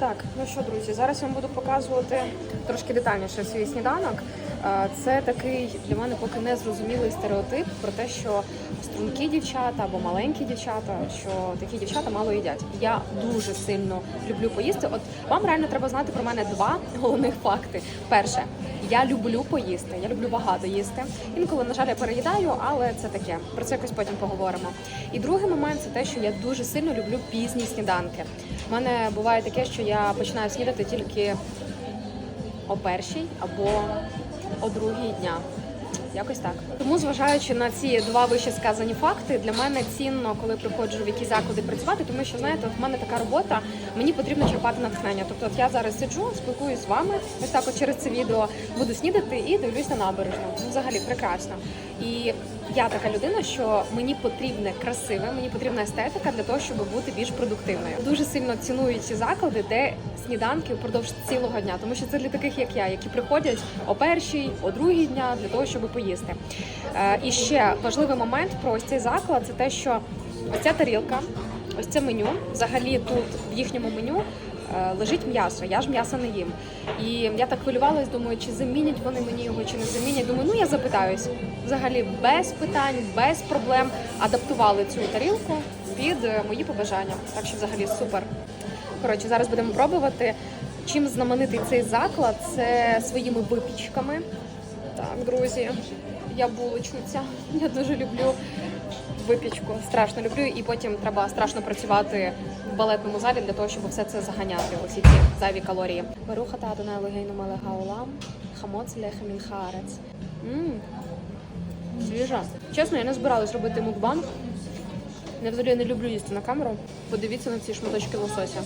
Так, ну що, друзі, зараз я вам буду показувати трошки детальніше свій сніданок. Це такий для мене поки не зрозумілий стереотип про те, що стрункі дівчата або маленькі дівчата, що такі дівчата мало їдять. Я дуже сильно люблю поїсти. От вам реально треба знати про мене два головних факти. Перше, я люблю поїсти, я люблю багато їсти. Інколи, на жаль, я переїдаю, але це таке. Про це якось потім поговоримо. І другий момент це те, що я дуже сильно люблю пізні сніданки. У мене буває таке, що я починаю снідати тільки о першій або о другій дня. Якось так. Тому, зважаючи на ці два вище сказані факти, для мене цінно, коли приходжу в якісь заклади працювати, тому що знаєте, от в мене така робота, мені потрібно черпати натхнення. Тобто, от я зараз сиджу, спілкуюсь з вами, ось так от через це відео буду снідати і дивлюсь на набережну. Ну, взагалі прекрасно. І я така людина, що мені потрібне красиве, мені потрібна естетика для того, щоб бути більш продуктивною. Дуже сильно ціную ці заклади, де сніданки впродовж цілого дня, тому що це для таких, як я, які приходять о першій, о другій дня для того, щоб поїсти. Е, і ще важливий момент про ось цей заклад це те, що ось ця тарілка, ось це меню. Взагалі тут в їхньому меню. е, Лежить м'ясо, я ж м'ясо не їм. І я так хвилювалась, думаю, чи замінять вони мені його, чи не замінять. Думаю, ну я запитаюсь. Взагалі без питань, без проблем адаптували цю тарілку під е, мої побажання. Так що взагалі супер. Коротше, зараз будемо пробувати. Чим знаменитий цей заклад? Це своїми випічками. Так, друзі, я булочниця. Я дуже люблю випічку. Страшно люблю, і потім треба страшно працювати в балетному залі для того, щоб все це заганяти. Ось ці зайві калорії. Барухата Адонай Легейну Мелега Олам, хамоц. Мм, Свіжа. Чесно, я не збиралась робити мукбанг. Я взагалі не люблю їсти на камеру. Подивіться на ці шматочки лосося.